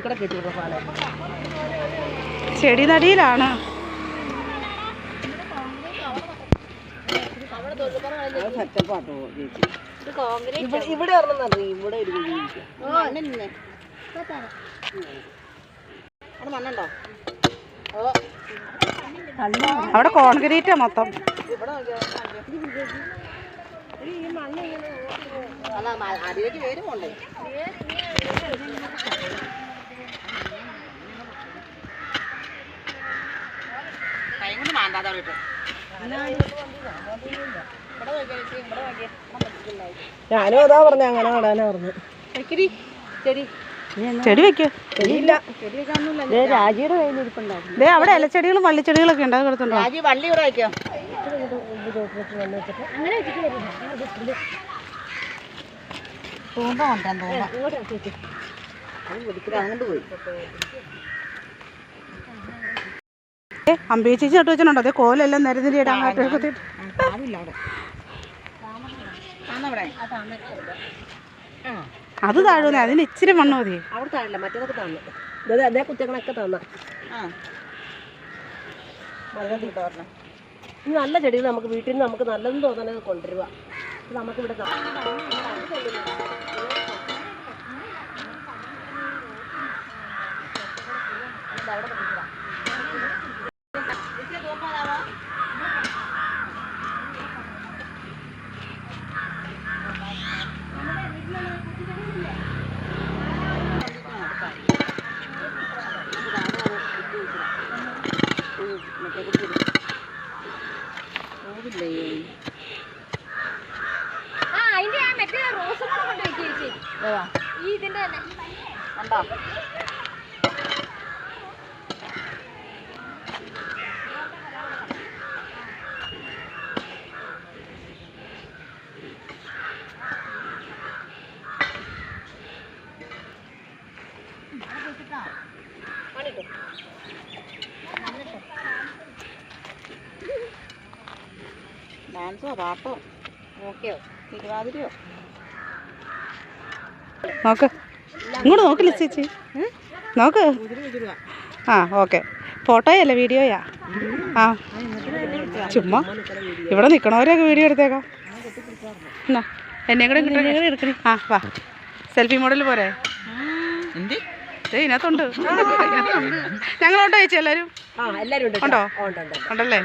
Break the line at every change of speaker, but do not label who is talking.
കുത്തിക്കട കെട്ടിവിടുന്ന സാധനം
ചെടി നടിയിലാണ്
സെറ്റപ്പാട്ടോ ചേച്ചി. ഇവിടെ ഒരു. അവിടെ മണ്ണുണ്ടോ? ഓ.
അവിടെ കോൺക്രീറ്റാ മൊത്തം.
അടിയിലേക്ക് വേര് മാന്താതെ ഞാനും അതാ പറഞ്ഞ അങ്ങനെ നടാനാ പറഞ്ഞു. ചെടി.
ചെടി വെക്ക്.
രാജിയുടെ കയ്യിലിരിപ്പുണ്ടായിരുന്നു
ദേ അവിടെ ഇലച്ചെടികളും വള്ളിച്ചെടികളൊക്കെ ഉണ്ട് അത് കിടത്തുണ്ടോ
രാജി വള്ളി ഇവിടെ വെക്കോ. തൂമ്പ പിടിക്കില്ല അങ്ങോട്ട് പോയി.
ഏ അമ്പി ചേച്ചി ഇട്ട് വെച്ചിട്ടുണ്ടോ? അതേ കോലെല്ലാം നിരനിരി അങ്ങോട്ട്
എടുത്തിട്ട് അവിടെ.
അത് താഴുന്നേ അതിന് ഇച്ചിരി മണ്ണ് മതി.
അവിടെ താഴില്ല മറ്റേതൊക്കെ തന്നു. അതെ നല്ല ചെടികൾ നമുക്ക് വീട്ടിൽ നിന്ന് നമുക്ക് നല്ലതെന്ന് തോന്നണത് കൊണ്ടുവരിക ഇത് നമുക്ക് ഇവിടെ
ആ അതിന്റെ ആ മറ്റേ റോസ് കൂടെ കൊണ്ട് വെക്ക് ചേച്ചി ഈ ഇതിന്റെ
കണ്ടോ? ഡാൻസോ പാട്ടോ? ഓക്കെയോ തിരുവാതിരയോ?
നോക്ക്. ഇങ്ങോട്ട് നോക്കില്ല ചേച്ചി? നോക്ക്. ആ ഓക്കെ. ഫോട്ടോയല്ല വീഡിയോയാ? ആ. ചുമ്മാ. ഇവിടെ നിൽക്കണവരെയൊക്കെ വീഡിയോ എടുത്തേക്കാം. എന്നാ എന്നെ കൂടെ എടുക്കണേ. ആ വാ. സെൽഫി മോഡൽ പോരെ.
എന്ത്?
ഇതിനകത്തുണ്ട്. ഞങ്ങളോട്ടോ ചേച്ചി എല്ലാവരും
എല്ലാരും ഉണ്ട്
ഉണ്ടോ?
ഉണ്ട് ഉണ്ട് ഉണ്ട്
ഉണ്ടല്ലേ?